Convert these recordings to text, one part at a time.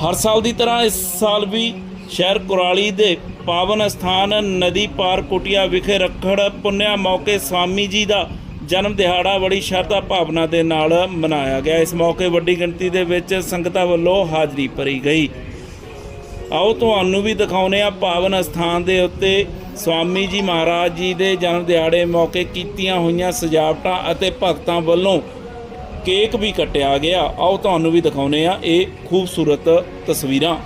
ਹਰ ਸਾਲ ਦੀ ਤਰ੍ਹਾਂ ਇਸ ਸਾਲ ਵੀ ਸ਼ਹਿਰ ਕੁਰਾਲੀ ਦੇ ਪਾਵਨ ਸਥਾਨ ਨਦੀ ਪਾਰ ਕੁਟਿਆ ਵਿਖੇ ਰੱਖੜ ਪੁੰਨਿਆ ਮੌਕੇ ਸਵਾਮੀ ਜੀ ਦਾ ਜਨਮ ਦਿਹਾੜਾ ਬੜੀ ਸ਼ਰਧਾ ਭਾਵਨਾ ਦੇ ਨਾਲ ਮਨਾਇਆ ਗਿਆ। ਇਸ ਮੌਕੇ ਵੱਡੀ ਗਿਣਤੀ ਦੇ ਵਿੱਚ ਸੰਗਤਾਂ ਵੱਲੋਂ ਹਾਜ਼ਰੀ ਭਰੀ ਗਈ। ਆਓ ਤੁਹਾਨੂੰ ਵੀ ਦਿਖਾਉਨੇ ਆ ਪਾਵਨ ਸਥਾਨ ਦੇ ਉੱਤੇ ਸਵਾਮੀ ਜੀ ਮਹਾਰਾਜ ਜੀ ਦੇ ਜਨਮ ਦਿਹਾੜੇ ਮੌਕੇ ਕੀਤੀਆਂ ਹੋਈਆਂ ਸਜਾਵਟਾਂ ਅਤੇ ਭਗਤਾਂ ਵੱਲੋਂ ਕੇਕ ਵੀ ਕੱਟਿਆ ਗਿਆ। ਆਓ ਤੁਹਾਨੂੰ ਵੀ ਦਿਖਾਉਨੇ ਆ ਇਹ ਖੂਬਸੂਰਤ ਤਸਵੀਰਾਂ।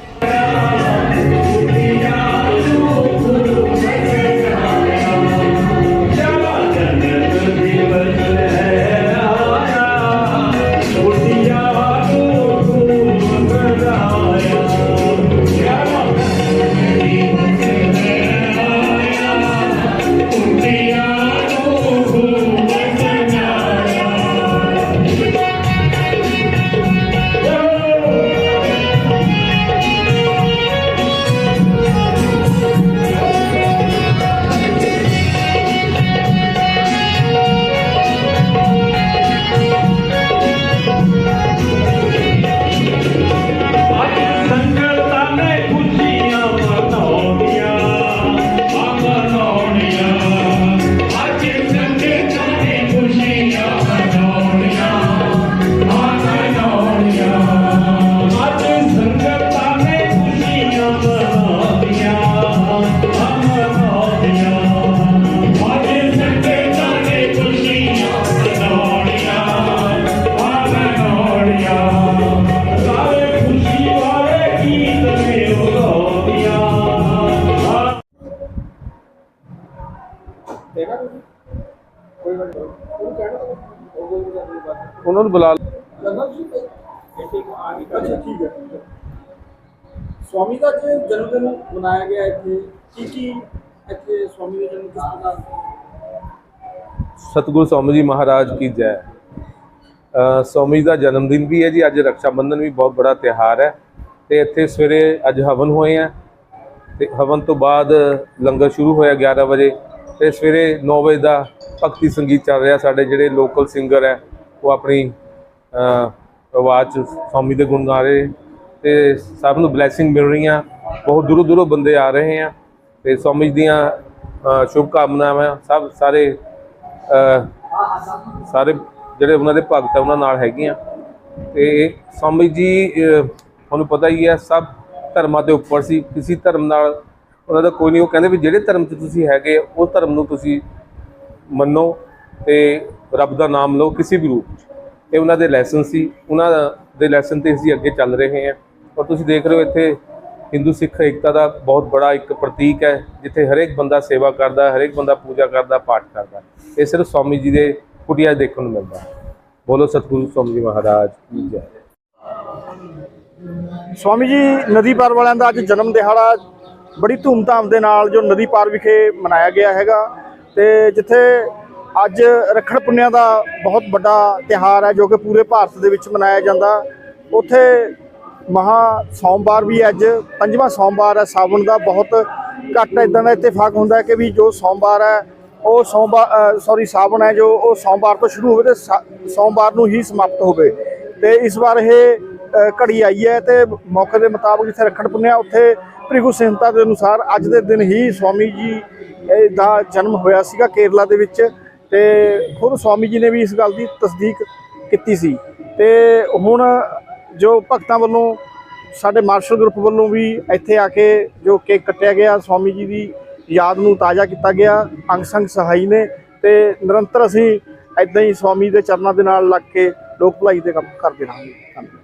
ਉਹਨਾਂ ਨੂੰ ਬੁਲਾ ਸਵਾਮੀ ਦਾ ਜਨਮ ਦਿਨ ਮਨਾਇਆ ਗਿਆ ਇੱਥੇ। ਕੀ ਕੀ ਇੱਥੇ ਸਵਾਮੀ ਦਾ ਜਨਮ ਕਿਸ ਤਰ੍ਹਾਂ ਸਤਿਗੁਰੂ ਸਵਾਮੀ ਜੀ ਮਹਾਰਾਜ ਕੀ ਜੈ। ਸਵਾਮੀ ਦਾ ਜਨਮ ਦਿਨ ਵੀ ਹੈ ਜੀ। ਅੱਜ ਰੱਖਿਆ ਬੰਧਨ ਵੀ ਬਹੁਤ ਬੜਾ ਤਿਹਾਰ ਹੈ। ਤੇ ਇੱਥੇ ਸਵੇਰੇ ਅੱਜ ਹਵਨ ਹੋਏ ਆ। ਤੇ ਹਵਨ ਤੋਂ ਬਾਅਦ ਲੰਗਰ ਸ਼ੁਰੂ ਹੋਇਆ 11 ਵਜੇ। ਤੇ ਸਵੇਰੇ 9 ਵਜੇ ਦਾ ਭਗਤੀ ਸੰਗੀਤ ਚੱਲ ਰਿਹਾ। ਸਾਡੇ ਜਿਹੜੇ ਲੋਕਲ ਸਿੰਗਰ ਹੈ ਉਹ ਆਪਣੀ ਆਵਾਜ਼ 'ਚ ਸਵਾਮੀ ਦੇ ਗੁਣ ਗਾ ਰਹੇ ਤੇ ਸਭ ਨੂੰ ਬਲੇਸਿੰਗ ਮਿਲ ਰਹੀਆਂ। ਬਹੁਤ ਦੂਰੋਂ ਦੂਰੋਂ ਬੰਦੇ ਆ ਰਹੇ ਆ। ਤੇ ਸਵਾਮੀ ਜੀ ਦੀਆਂ ਅ, ਸ਼ੁਭ ਕਾਮਨਾਵਾਂ ਸਭ ਸਾਰੇ ਸਾਰੇ ਜਿਹੜੇ ਉਹਨਾਂ ਦੇ ਭਗਤ ਆ ਉਹਨਾਂ ਨਾਲ ਹੈਗੀਆਂ। ਤੇ ਸਵਾਮੀ ਜੀ ਤੁਹਾਨੂੰ ਪਤਾ ਹੀ ਹੈ ਸਭ ਧਰਮਾਂ ਦੇ ਉੱਪਰ ਸੀ। ਕਿਸੇ ਧਰਮ ਨਾਲ ਉਹਨਾਂ ਦਾ ਕੋਈ ਨਹੀਂ। ਉਹ ਕਹਿੰਦੇ ਵੀ ਜਿਹੜੇ ਧਰਮ 'ਚ ਤੁਸੀਂ ਹੈਗੇ ਉਸ ਧਰਮ ਨੂੰ ਤੁਸੀਂ ਮੰਨੋ। ਤੇ ਰੱਬ ਦਾ ਨਾਮ ਲਓ ਕਿਸੇ ਵੀ ਰੂਪ 'ਚ। ਇਹ ਉਹਨਾਂ ਦੇ ਲੈਸਨ ਸੀ, ਉਹਨਾਂ ਦੇ ਲੈਸਨ ਤੇ ਅਸੀਂ ਅੱਗੇ ਚੱਲ ਰਹੇ ਹਾਂ। ਔਰ ਤੁਸੀਂ ਦੇਖ ਰਹੇ ਹੋ ਇੱਥੇ ਹਿੰਦੂ ਸਿੱਖ ਏਕਤਾ ਦਾ ਬਹੁਤ ਬੜਾ ਇੱਕ ਪ੍ਰਤੀਕ ਹੈ, ਜਿੱਥੇ ਹਰੇਕ ਬੰਦਾ ਸੇਵਾ ਕਰਦਾ, ਹਰੇਕ ਬੰਦਾ ਪੂਜਾ ਕਰਦਾ, ਪਾਠ ਕਰਦਾ। ਇਹ ਸਿਰਫ ਸਵਾਮੀ ਜੀ ਦੇ ਕੁਟੀਆ 'ਚ ਦੇਖਣ ਨੂੰ ਮਿਲਦਾ। ਬੋਲੋ ਸਤਿਗੁਰੂ ਸਵਾਮੀ ਜੀ ਮਹਾਰਾਜ ਕੀ ਜੈ। ਸਵਾਮੀ ਜੀ, ਨਦੀ ਪਾਰ ਵਾਲਿਆਂ ਦਾ ਅੱਜ ਜਨਮ ਦਿਹਾੜਾ ਬੜੀ ਧੂਮਧਾਮ ਦੇ ਨਾਲ ਜੋ ਨਦੀ ਪਾਰ ਵਿਖੇ ਮਨਾਇਆ ਗਿਆ ਹੈਗਾ। ਤੇ ਜਿੱਥੇ ਅੱਜ ਰੱਖੜ ਪੁੰਨਿਆ ਦਾ ਬਹੁਤ ਵੱਡਾ ਤਿਹਾਰ ਹੈ ਜੋ ਕਿ ਪੂਰੇ ਭਾਰਤ ਦੇ ਵਿੱਚ ਮਨਾਇਆ ਜਾਂਦਾ। ਉੱਥੇ ਮਹਾ ਸੋਮਵਾਰ ਵੀ ਅੱਜ, ਪੰਜਵਾਂ ਸੋਮਵਾਰ ਹੈ, ਸਾਵਣ ਦਾ ਬਹੁਤ ਘੱਟ ਇਦਾਂ ਦਾ ਇਤਫਾਕ ਹੁੰਦਾ ਕਿ ਵੀ ਜੋ ਸੋਮਵਾਰ ਹੈ, ਉਹ ਸੋਮਵਾਰ ਸੌਰੀ ਸਾਵਣ ਹੈ ਜੋ ਉਹ ਸੋਮਵਾਰ ਤੋਂ ਸ਼ੁਰੂ ਹੋਵੇ ਤੇ ਸਾ- ਸੋਮਵਾਰ ਨੂੰ ਹੀ ਸਮਾਪਤ ਹੋਵੇ। ਤੇ ਇਸ ਵਾਰ ਇਹ ਘੜੀ ਆਈ ਹੈ ਤੇ ਮੌਕੇ ਦੇ ਮੁਤਾਬਕ ਜਿੱਥੇ ਰੱਖੜ ਪੁੰਨਿਆ, ਉੱਥੇ ਭ੍ਰਿਗੂ ਸੰਹਿਤਾ ਦੇ ਅਨੁਸਾਰ ਅੱਜ ਦੇ ਦਿਨ ਹੀ ਸਵਾਮੀ ਜੀ ਦਾ ਜਨਮ ਹੋਇਆ ਸੀਗਾ ਕੇਰਲਾ ਦੇ ਵਿੱਚ। ਤੇ ਖੁਦ ਸਵਾਮੀ ਜੀ ਨੇ ਵੀ ਇਸ ਗੱਲ ਦੀ ਤਸਦੀਕ ਕੀਤੀ ਸੀ। ਤੇ ਹੁਣ ਜੋ ਭਗਤਾਂ ਵੱਲੋਂ ਸਾਡੇ ਮਾਰਸ਼ਲ ਗਰੁੱਪ ਵੱਲੋਂ ਵੀ ਇੱਥੇ ਆ ਕੇ ਜੋ ਕੇਕ ਕੱਟਿਆ ਗਿਆ, ਸਵਾਮੀ ਜੀ ਦੀ ਯਾਦ ਨੂੰ ਤਾਜ਼ਾ ਕੀਤਾ ਗਿਆ, ਅੰਗ ਸੰਗ ਸਹਾਈ ਨੇ ਤੇ ਨਿਰੰਤਰ ਅਸੀਂ ਇਦਾਂ ਹੀ ਸਵਾਮੀ ਦੇ ਚਰਨਾਂ ਦੇ ਨਾਲ ਲੱਗ ਕੇ ਲੋਕ ਭਲਾਈ ਦੇ ਕੰਮ ਕਰਦੇ ਰਹਾਂਗੇ। ਧੰਨਵਾਦ।